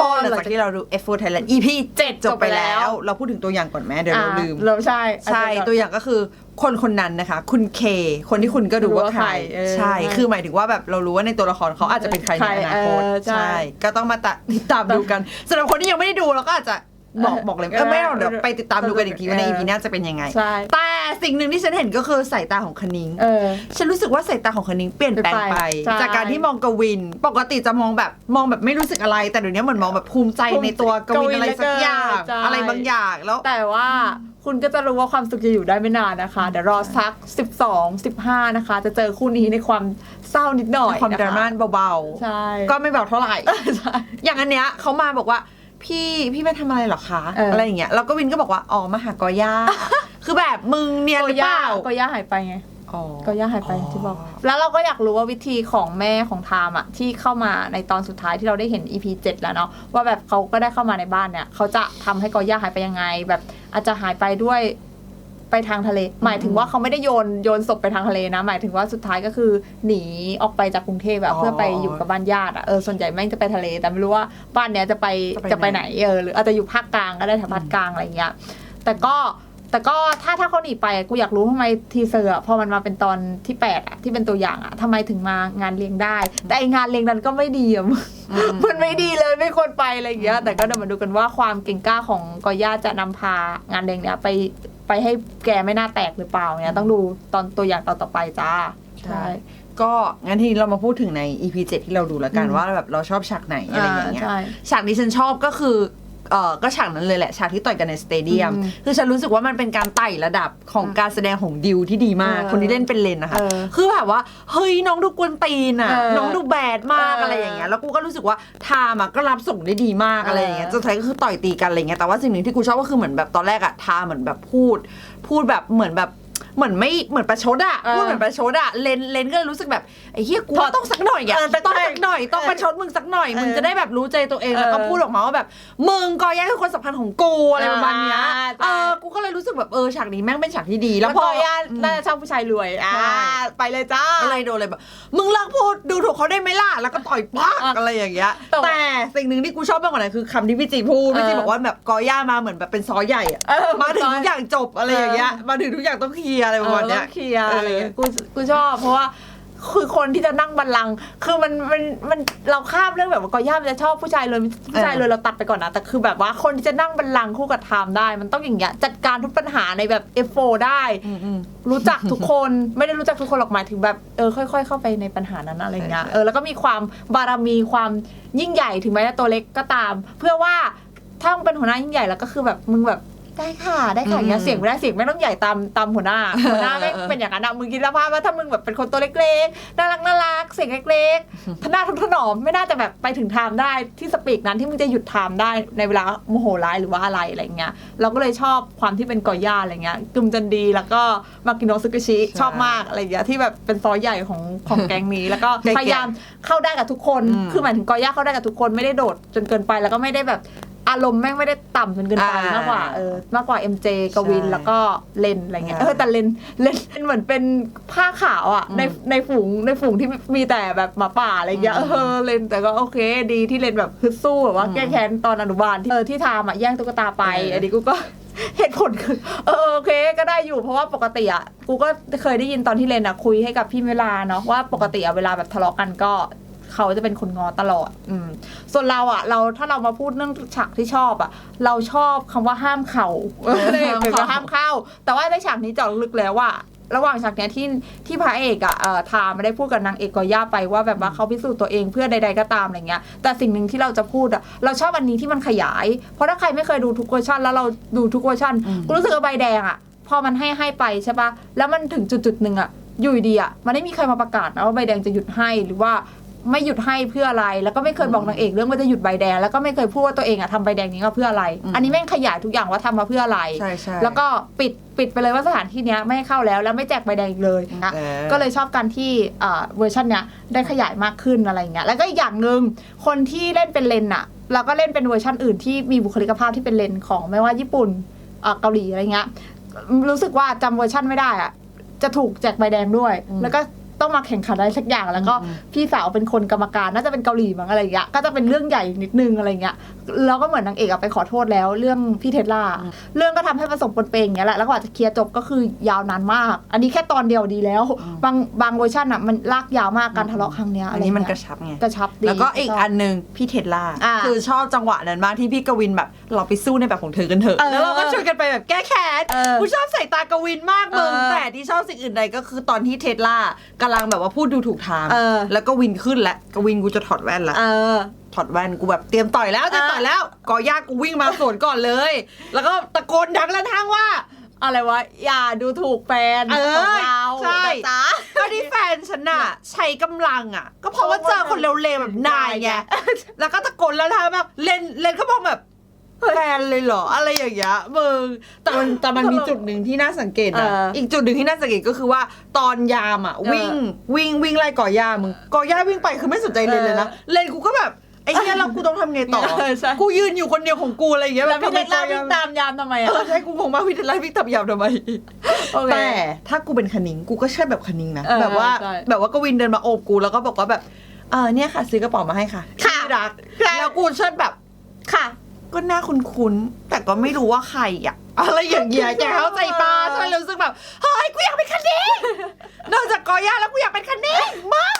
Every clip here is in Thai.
คนหลังจากที่เราดู F4 Thailand EP 7 จบไปแล้จบไปแล้ววเราพูดถึงตัวอย่างก่อนไหมเดี๋ยวเราลืมอะเราใช่ใช่อาจจะตัวอย่างก็คือคนคนนั้นนะคะ คุณเค คนที่คุณก็รู้ว่าใครรู้ว่าใครเออใช่ คือหมายถึงว่าแบบเรารู้ว่าในตัวละครเขาอาจจะเป็นใครในอนาคตใครเออใช่ ก็ต้องมาติดตามดูกันสำหรับคนที่ยังไม่ได้ดูเราก็อาจจะ บอกบอกเลยเออเออไม่เอาเดี๋ยวไปติดตามดูกันอีกทีว่าในเออ EP หน้าจะเป็นยังไง ใช่ แต่สิ่งหนึ่งที่ฉันเห็นก็คือสายตาของคณิงเออ ฉันรู้สึกว่าสายตาของคณิงเปลี่ยนแปลงไป ใช่จากการที่มองกวิน ปกติจะมองแบบมองแบบไม่รู้สึกอะไร แต่เดี๋ยวนี้เหมือนมองแบบภูมิใจในตัวกวินอะไรสักอย่างใช่ อะไรบางอย่างแล้ว แต่ว่าคุณก็จะรู้ว่าความสุขจะอยู่ได้ไม่นานนะคะ เดี๋ยวรอสัก 12 15 นะคะ จะเจอคู่นี้ในความเศร้านิดหน่อยความนะะดราม่าเบาใช่ ๆ ก็ไม่เบาเท่าไหร่ ใช่ อย่างอันเนี้ยเขามาบอกว่า พี่พี่ไปทำอะไรเหรอคะเอออ อะไรอย่างเงี้ยแล้วก็วินก็บอกว่าอ๋อมาหากอย่า คือแบบมึงเนียนโกหรือเปย่าล่าโกย่าหายไปไงอ๋อ ก็ย่าหายไปที่บอก แล้วเราก็อยากรู้ว่าวิธีของแม่ของไทามอะที่เข้ามาในตอนสุดท้ายที่เราได้เห็น EP 7 แล้วเนาะว่าแบบเขาก็ได้เข้ามาในบ้านเนี่ยเขาจะทำให้กอย่าหายไปยังไง แบบอาจจะหายไปด้วย ไปทางทะเล หมายถึงว่าเขาไม่ได้โยนโยนศพไปทางทะเลนะ หมายถึงว่าสุดท้ายก็คือหนีออกไปจากกรุงเทพแบบเพื่อไปอยู่กับบ้านญาติอะเออส่วนใหญ่แม่งจะไปทะเล แต่ไม่รู้ว่าบ้านเนี้ยจะไปจะไปไหนเออหรืออาจจะอยู่ภาคกลางก็ได้แถวภาคกลางอะไรอย่างเงี้ยแต่ก็แต่ก็ถ้าถ้าเขาหนีไปกูอยากรู้ทำไมทีเซอร์อะพอมันมาเป็นตอนที่แปดอะที่เป็นตัวอย่างอะทำไมถึงมางานเลี้ยงได้ แต่ไองานเลี้ยงนั้นก็ไม่ดีอะมันไม่ดีเลยไม่ควรไปอะไรอย่างเงี้ยแต่ก็เดี๋ยวมาดูกันว่าความเก่งกล้าของกอย่าจะนำพางานเลี้ยงเนี้ยไป ไปให้แกไม่น่าแตกหรือเปล่าเนี่ยต้องดูตอนตัวอย่างตอนต่อไปจ้าใช่ ก็งั้นทีนี้เรามาพูดถึงใน EP 7 ที่เราดูแล้วกันอืมว่าแบบเราชอบฉากไหนอะไรอย่างเงี้ย ใช่ ฉากที่ฉันชอบก็คือ เออก็ฉากนั้นเลยแหละ ฉากที่ต่อยกันในสเตเดียมอืมคือฉันรู้สึกว่ามันเป็นการไต่ระดับของการแสดงของดิวที่ดีมากเออคนที่เล่นเป็นเลนนะคะเออคือแบบว่า เฮ้ย น้องดูกวนตีนอะเออน้องดูแบดมากเออออะไรอย่างเงี้ย แล้วกูก็รู้สึกว่าไทามอะก็รับส่งได้ดีมากเออออะไรอย่างเงี้ยสุดท้ายก็คือต่อยตีกันอะไรเงี้ย แต่ว่าสิ่งหนึ่งที่กูชอบก็คือเหมือนแบบตอนแรกอะทามเหมือนแบบพูด พูดแบบเหมือนแบบเหมือนไม่เหมือนประชดอะเออพูดเหมือนประชดอะเลนเลนก็เลยรู้สึกแบบไอ้เฮียกูถอดต้องสักหน่อยอะเออต้องใช่สักหน่อยต้องประชดมึงสักหน่อยเออมึงจะได้แบบรู้ใจตัวเองแล้วก็เออพูดออกมาว่าแบบมึงกอย่าคือคนสำคัญของกูอะไรประมาณเนี้ยอ่าใช่เออกูก็เลยรู้สึกแบบเออฉากนี้แม่งเป็นฉากที่ดีแล้แล้ววพพออย่าน่าจะชอบผู้ชายรวยอ่าใช่ไปเลยจ้าอะไรโดนเลยแบบมึงเลิกพูดดูถูกเขาได้ไหมล่ะแล้วก็ต่อยปักอะอะไรอย่างเงี้ยแต่ว่าแต่สิ่งหนึ่งที่กูชอบมากกว่านั้นคือคำที่พี่จีพูดพี่จีเออบอกว่าแบบกอย่ามาเหมือนแบบเป็นซอใหญ่อะเออมาถึงทุกอย่างจบอะไรอย่างเงี้ยเออมาถึงทุกอย่างต้องเคลียร์อะไรประมาณเนี้ยเออต้องเคลียร์อะไรอย่างเงี้ยเออกูกูชอบเพราะว่าคือคนที่จะนั่งบัลลังก์คือมันมันมันเราข้ามเรื่องแบบว่ากอย่ามันจะชอบผู้ชายเลยผู้ชายเลยเราตัดไปก่อนนะแต่คือแบบว่าคนที่จะนั่งบัลลังก์คู่กับไทม์ได้ มันต้องอย่างเงี้ยจัดการทุกปัญหาในแบบ F4 ได้อืมรู้จักทุกคนไม่ได้รู้จักทุกคนหรอกหมายถึงแบบเออค่อย ๆ เข้าไปในปัญหานั้นอะไรเงี้ยใช่เออแล้วก็มีความบารมีความยิ่งใหญ่ถึงแม้จะตัวเล็กก็ตาม เพื่อว่าถ้ามึงเป็นหัวหน้ายิ่งใหญ่แล้วก็คือแบบมึงแบบ ได้ค่ะได้ค่ะอย่างเงี้ยเสียงไม่ได้เสียงไม่ต้องใหญ่ตามตามหัวหน้าหัวหน้าไม่เป็นอย่างนั้นอะมึงคิดสภาพว่าถ้ามึงแบบเป็นคนตัวเล็กๆน่ารักน่ารักเสียงเล็กๆทนาทนถนอมไม่น่าจะแบบไปถึงไทม์ได้ที่สปีกนั้นที่มึงจะหยุดไทม์ได้ในเวลาโมโหร้ายหรือว่าอะไรอะไรเงี้ยเราก็เลยชอบความที่เป็นกอย่าอะไรเงี้ยกึมจันดีแล้วก็มากิโนซึกุชิชอบมากอะไรเงี้ยที่แบบเป็นซอยใหญ่ของของแก๊งนี้แล้วก็แก๊งพยายามเข้าได้กับทุกคนอืมคือหมายถึงกอย่าเข้าได้กับทุกคนไม่ได้โดดจนเกินไปแล้วก็ไม่ได้แบบ อารมณ์แม่งไม่ได้ต่ำจนเกินไปอ่ามมากกว่าเออมากกว่า MJ กวินใช่แล้วก็เลนอะไรเงี้ยอ่าเออแต่เลนเลนเป็นเหมือนเป็นผ้าขาวอะอืมในในฝูงในฝูงที่มีแต่แบบหมาป่าอะไรเงี้ยอืมเออเลนแต่ก็โอเค ดีที่เลนแบบฮึดสู้แบบว่าอืมแก้แค้นตอนอนุบาลที่เออที่ทามอะแย่งตุ๊กตาไปเอออั อันนี้กูก็ เหตุผลคือเออโอเคก็ได้อยู่เพราะว่าปกติอะกูก็เคยได้ยินตอนที่เลนอะคุยให้กับพี่เวลาเนาะว่าปกติอะเวลาแบบทะเลาะกันก็ เขาจะเป็นคนงอตลอด อืม ส่วนเราอะเราถ้าเรามาพูดเรื่องฉากที่ชอบอะเราชอบคำว่าห้ามเข่าเออเลยห้ามเป็นเข้าว่าห้ามเข้า แต่ว่าในฉากนี้เจาะลึกแล้วว่าระหว่างฉากเนี้ยที่ที่พระเอกอะเอ่อทาไม่ได้พูดกับนางเอกกอย่าไปว่าแบบว่าเขาพิสูจน์ตัวเองเพื่อใด ๆก็ตามอะไรเงี้ย แต่สิ่งหนึ่งที่เราจะพูดอะเราชอบอันนี้ที่มันขยาย เพราะถ้าใครไม่เคยดูทุกเวอร์ชันแล้วเราดูทุกเวอร์ชันอืมกูรู้สึกว่าใบแดงอะพอมันให้ให้ไปใช่ปะแล้วมันถึงจุดจุดๆหนึ่งอะอยู่ดีๆอะมันไม่มีใครมาประกาศนะว่าใบแดงจะหยุดให้หรือว่า ไม่หยุดให้เพื่ออะไร แล้วก็ไม่เคยบอกนางเอกเรื่องว่าจะหยุดใบแดง แล้วก็ไม่เคยพูดว่าตัวเองอะทำใบแดงนี้ก็เพื่ออะไรอืมอันนี้แม่งขยายทุกอย่างว่าทำมาเพื่ออะไร ใช่ใช่แล้วก็ปิดปิดไปเลยว่าสถานที่เนี้ยไม่ให้เข้าแล้วแล้วไม่แจกใบแดงอีกเลยนะเออก็เลยชอบการที่เอ่อเวอร์ชันเนี้ยได้ขยายมากขึ้นอะไรเงี้ย แล้วก็อีกอย่างหนึ่งคนที่เล่นเป็นเลนอะแล้วก็เล่นเป็นเวอร์ชันอื่นที่มีบุคลิกภาพที่เป็นเลนของไม่ว่าญี่ปุ่นเอ่อเกาหลีอะไรเงี้ย รู้สึกว่าจำเวอร์ชันไม่ได้อะจะถูกแจกใบแดงด้วยอืมแล้วก็ ต้องมาแข่งขันอะไรสักอย่างแล้วก็อืมพี่สาวเป็นคนกรรมการน่าจะเป็นเกาหลีมั้งอะไรอย่างเงี้ยก็จะเป็นเรื่องใหญ่นิดนึงอะไรเงี้ยแล้วก็เหมือนนางเอกอะไปขอโทษแล้วเรื่องพี่เทสลาเรื่องก็ทำให้ประสบผลเป็นอย่างเงี้ยแหละแล้วก็อาจจะเคลียร์จบก็คือยาวนานมาก อันนี้แค่ตอนเดียวดีแล้ว บางบางเวอร์ชันอะมันลากยาวมากการทะเลาะครั้งเนี้ยอัอะนไรนี้มันกเงี้ระยชับไงกระชับดีแล้วก็อีกอันหนึ่งพี่เทดล่าอ่าคือชอบจังหวะนั้นมากที่พี่กวินแบบเราไปสู้ในแบบของเธอกันเถอะเออแล้วเราก็ชวนกันไปแบบแก้แค้นเออกูชอบใส่ตากวินมากมึงเออแต่ที่ชอบสิ่งอื่นใดก็คือตอนที่เทดล่ากำลังแบบว่าพูดดูถูกทางเออ แล้วก็วินขึ้นแล้วกวินกูจะถอดแว่นละเออ ถอดแว่นกูแบบเตรียมต่อยแล้วเตรียมต่อยแล้วกอย่ากูวิ่งมาสวนก่อนเลย แล้วก็ตะโกนดังแล้วทางว่า อะไรวะ อย่าดูถูกแฟนเออของเราใช่ นะจ๊ะ ก็ที่แฟนฉันน่ะ ใช้กำลังอะ ก็เพราะว่าเจอคนเร็วๆแบบนายไงแล้วก็ตะโกนแล้วทำแบบเลนเลนก็มองแบบแฟน เลยเหรอ อะไรอย่างเงี้ยมึงแต่มันแต่มันมีจุดหนึ่งที่น่าสังเกตนะเอออี อีกจุดหนึ่งที่น่าสังเกตก็คือว่าตอนยามอะเออวิ่งวิ่งวิ่งไล่ก่อย่ามึงก่อย่าวิ่งไปคือไม่สนใจเลนเลยนะเลนกูก็แบบไอ้เนี้ยเรากูต้องทำไงต่อ เออใช่ กูยืนอยู่คนเดียวของกูอะไรอย่างเงี้ยแล้วพี่เทสลาทำไมวิ่งตามยามทำไมเออะ อใช่กูงงมากพี่เทสลาวิ่งตับยาวทำไม โอเค แต่ถ้ากูเป็นคณิงกูก็ใช่แบบคณิงนะเออแบบว่าใช่ แบบว่ากวินเดินมาโอบกูแล้วก็บอกว่าแบบเออเนี่ยค่ะ ซื้อกระเป๋ามาให้ค่ะค่ะ ที่รักค่ะแล้วกูเชิดแบบค่ะ ก็น่าคุ้นๆแต่ก็ไม่รู้ว่าใครอะอะไรอย่างเงี้ยแกเข้าใจปะใช่เลยรู้สึกแบบเฮ้ยกูอยากเป็นคณิงนอกจากกอย่าแล้วกูอยากเป็นคณิงมึง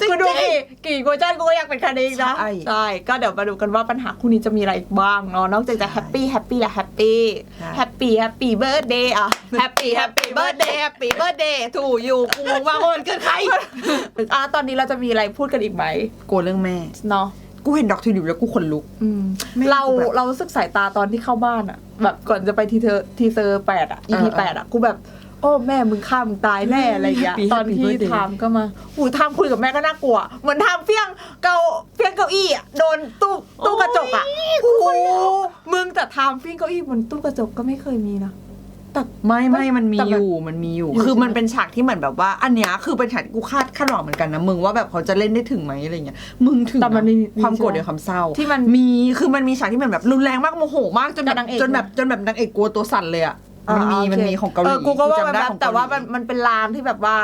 จริงกูดูๆกี่กี่เวอร์ชันกูก็อยากเป็นคดีนะใช่ใช่ก็เดี๋ยวมาดูกันว่าปัญหาคู่นี้จะมีอะไรอีกบ้างเนาะนอกจากจะแฮปปี้แฮปปี้และแฮปปี้ใช่แฮปปี้แฮปปี้เบิร์ดเดย์อะแฮปปี้แฮปปี้เบิร์ดเดย์แฮปปี้เบิร์ดเดย์ถูอยู่กูงงมากว่ามันเกิดใครอะตอนนี้เราจะมีอะไรพูดกันอีกไหมกลัวเรื่องแม่เนาะ กูเห็นดอกทิวลิปแล้วกูขนลุกอืมแม่เรากูแบบเรารู้สึกสายตาตอนที่เข้าบ้านอะแบบก่อนจะไปทีเธอทีเซอร์แปดอะ EP เออเออแปดอะกูแบบ โอ้แม่มึงฆ่ามึงตายแน่อะไรอย่างเงี้ย Happy ตอนที่ Happy Birthday ทามก็มาหูทามคุยกับแม่ก็น่ากลัว เหมือนทามเฟี้ยงเกาเฟี้ยงเก้าอี้อะโดนตู้ตู้กระจกอะกูมึงแต่ทามเฟี้ยงเก้าอี้บนตู้กระจกก็ไม่เคยมีนะ แต่ ไม่ไม่มันมีแต่อแบบยู่มันมีอยู่ อยู่คือใช่ไหมมันเป็นฉากที่เหมือนแบบว่า อันเนี้ยคือเป็นฉากที่กูคาดคาดหวังเหมือนกันนะมึงว่าแบบเขาจะเล่นได้ถึงไหมอะไรเงี้ยมึงถึงแต่มันมีะความโกรธมีเดียวความเศร้าที่มันมีคือมันมีฉากที่มันแบบรุนแรงมากโมโหมากจนแบบกับนางเอกจนแบบจนแบบนางเอกกลัวตัวสั่นเลยอะมันมีอ่าโอเค มันมีของเกาหลีออกูก็ว่าจำมันได้แบบของแต่เกาหลีว่ามันมันเป็นลางที่แบบว่า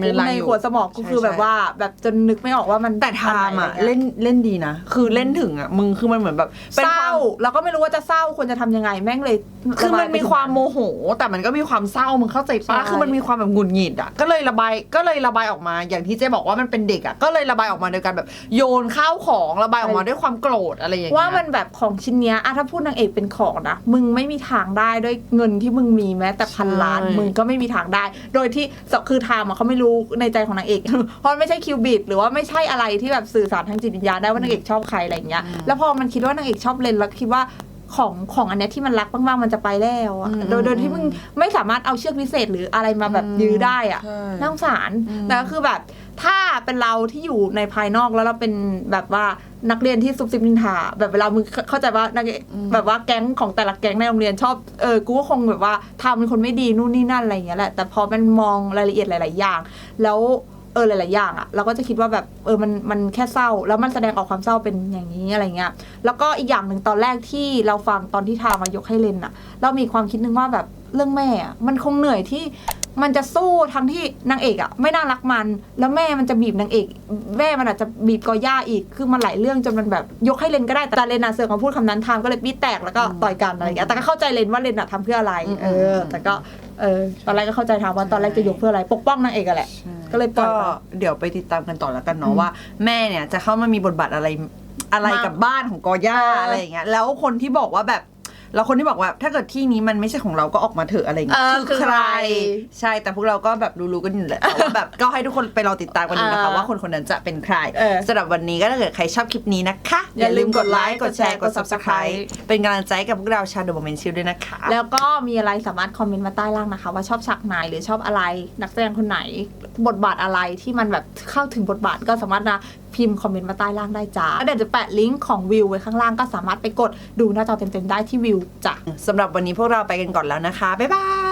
มันลางในอยู่หัวสมองกูใช่คือแบบใช่ ว่าแบบจนนึกไม่ออกว่ามันแต่ทามอะไรงี้ยเล่นเล่นดีนะ คือเล่นถึงอะ มึงคือมันเหมือนแบบเป็นเศควาร้าม แล้วก็ไม่รู้ว่าจะเศร้าควรจะทำยังไงแม่งเลยคือมันระบยไปมีความโมโห แต่มันก็มีความเศร้ามึงเข้าใจปะใช่คือมันมีความแบบหงุดหงิดอะก็เลยระบายก็เลยระบายออกมา อย่างที่เจ๊บอกว่ามันเป็นเด็กอะก็เลยระบายออกมาโดยการแบบโยนข้าวของระบายออกมาด้วยความโกรธอะไรอย่างเงี้ยว่ามันแบบของชิ้นเนี้ยอะถ้าพูดนางเอกเป็นของนะ มึงไม่มีทางได้ด้วยเงินที่มึงมีแม้แต่พันล้าน ใช่ มึงก็ไม่มีทางได้ โดยที่สคือทามอะเขาไม่รู้ในใจของนางเอก เพราะมันไม่ใช่คิวบิดหรือว่าไม่ใช่อะไรที่แบบสื่อสารทางจิตวิญญาณได้ว่านางเอกชอบใครอะไรอย่างเงี้ยแล้วพอมันคิดว่านางเอกชอบเลนแล้วคิดว่าของของอันเนี้ยที่มันรักมากๆมันจะไปแล้วอะอืมโดยโดยที่มึงไม่สามารถเอาเชือกพิเศษหรืออะไรมาแบบอืมยื้อได้อะใช่น่าสงสารอืมแต่ก็คือแบบถ้าเป็นเราที่อยู่ในภายนอกแล้วเราเป็นแบบว่า นักเรียนที่ซุบซิบนินทาแบบเวลามึงเข้าเข้าใจว่านักเรียนแบบว่าแก๊งของแต่ละแก๊งในโรงเรียนชอบเออกูก็คงแบบว่าทำเป็นคนไม่ดีนู่นนี่นั่นอะไรอย่างเงี้ยแหละแต่พอมันมองรายละเอียดหลาย ๆ อย่าง แล้วเออหลาย ๆ อย่างอะเราก็จะคิดว่าแบบเออมันมันแค่เศร้า แล้วมันแสดงออกความเศร้าเป็นอย่างนี้อะไรเงี้ยแล้วก็อีกอย่างหนึ่งตอนแรกที่เราฟังตอนที่ทามายกให้เลนอะเรามีความคิดนึงว่าแบบเรื่องแม่อะมันคงเหนื่อยที่ มันจะสู้ทั้งที่นางเอกอะไม่น่ารักมัน แล้วแม่มันจะบีบนางเอกแม่มันอาจจะบีบกอย่าอีกคือมันหลายเรื่องจนมันแบบยกให้เลนก็ได้แต่เลนอะเสือกมาพูดคำนั้นทามก็เลยปี๊ดแตกแล้วก็ต่อยกันอะไรเงี้ยแต่ก็เข้าใจเลนว่าเลนอะทำเพื่ออะไรเออ แต่ก็เออตอนแรกก็เข้าใจทามว่าตอนแรกจะยกเพื่ออะไรปกป้องนางเอกอะแหละก็เลยปล่ก็อยไปเดี๋ยวไปติดตามกันต่อแล้วกันอืเนาะมว่า แม่เนี่ยจะเข้ามามีบทบาทอะไรอะไรมากกับบ้านของกอย่าเออออะไรอย่างเงี้ยแล้วคนที่บอกว่าแบบ แล้วคนที่บอกว่าถ้าเกิดที่นี้มันไม่ใช่ของเราก็ออกมาเถอะอะไรเอเงี้ยอคือใคร ใช่แต่พวกเราก็แบบรู้ๆกันอยู่แหละแต่ว่าแบบก็ให้ทุกคนไปรอติดตามกันดูนะคะเออว่าคนคนนั้นจะเป็นใครเออสำหรับวันนี้ก็ถ้าเกิดใครชอบคลิปนี้นะคะ อย่าลืมกดไลค์กดแชร์กด subscribe เป็นกำลังใจให้กับพวกเราชาวโดมเมนชิลด้วยนะคะ แล้วก็มีอะไรสามารถคอมเมนต์มาใต้ล่างนะคะ ว่าชอบฉากไหนหรือชอบอะไรนักแสดงคนไหน บทบาทอะไรที่มันแบบเข้าถึงบทบาทก็สามารถนะ พิมพ์คอมเมนต์มาใต้ล่างได้จ้าแล้วเดี๋ยวจะแปะลิงก์ของวิวไว้ข้างล่างก็สามารถไปกดดูหน้าจอเต็มๆได้ที่วิวจ้ะสำหรับวันนี้พวกเราไปกันก่อนแล้วนะคะบ๊ายบาย